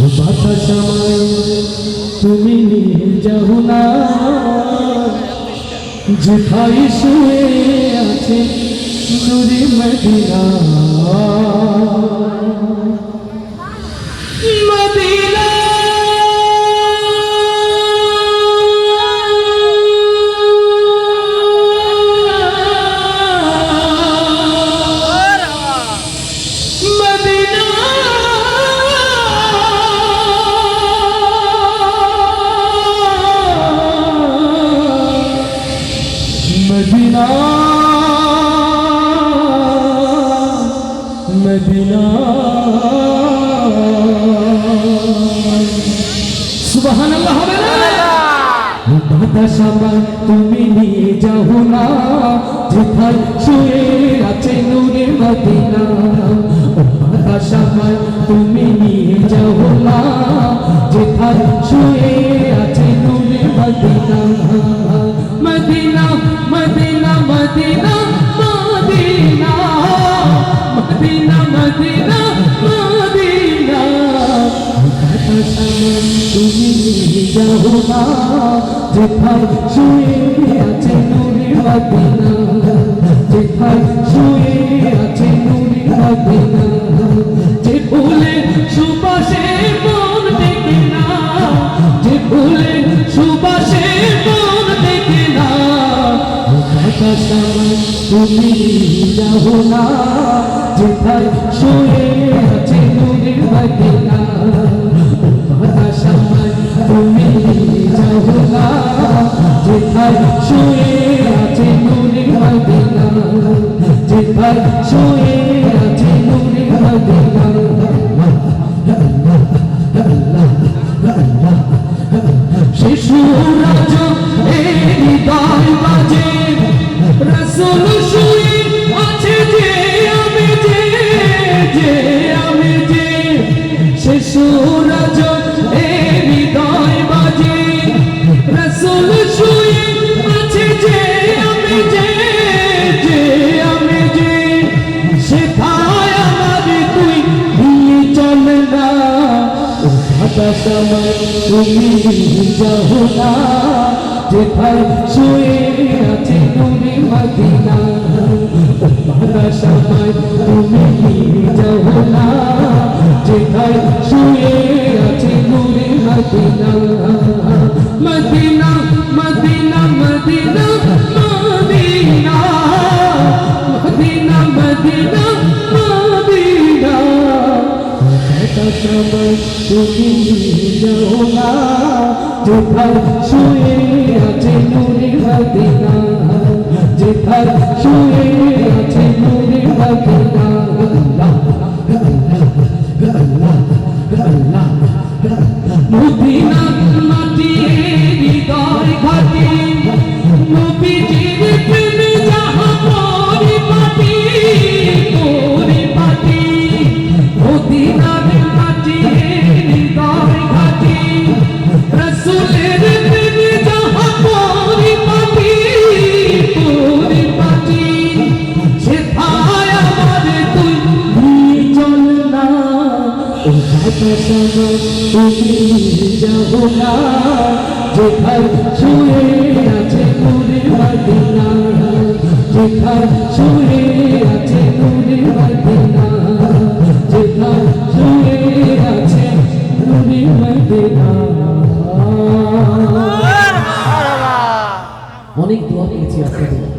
বাতাস আমায় তুমি নিয়ে যাও না। যেথায় শুয়ে আছে মদিনা। মদিনা মদিনা। সুবহানাল্লাহ হবে না? বাতাস আমার তুমি নিয়ে যাও না, যেথায় শুয়ে আছে নূরে মদিনা। বাতাস আমার তুমি নিয়ে যাও না, যেথায় শুয়ে আছে নূরে মদিনা। মদিনা মদিনা মদিনা মদিনা মদিনা মদিনা মদিনা। তুমি যাও না, যেথায় শুয়ে আছে নুরি মদিনা। আমার তুমি যাও না যেথায় শুয়ে আছে নূরে মদিনা আমার তুমি যাও মদিনা শিশুরাজ, এই বাজে। রসুল শুয়ে আছে যে আমি যে যে আমি যে শিশুরাজ এই হৃদয় বাজে। রসুল শুয়ে আছে যে আমি যে যে আমি যে না। বাতাস আমার তুমি যাও না। যেথায় শুয়ে আমার তুমি যাও না যেথায় শুয়ে আছে নূরে মদিনা মদিনা মদিনা মদিনা মদিনা মদিনা মদিনা মদিনা সময় তুমি যাও না যেথায় শুয়ে আছে নূরে মদিনা যেথায় শুয়ে আল্লাহ। মদিনা যাবনা যেখান আছে নূরে মদিনা যেখান ছুঁয়ে আছে নূরে মদিনা যেখান ছুঁয়ে আছে নূরে মদিনা অনেক দোয়া পেয়েছি আপনাদের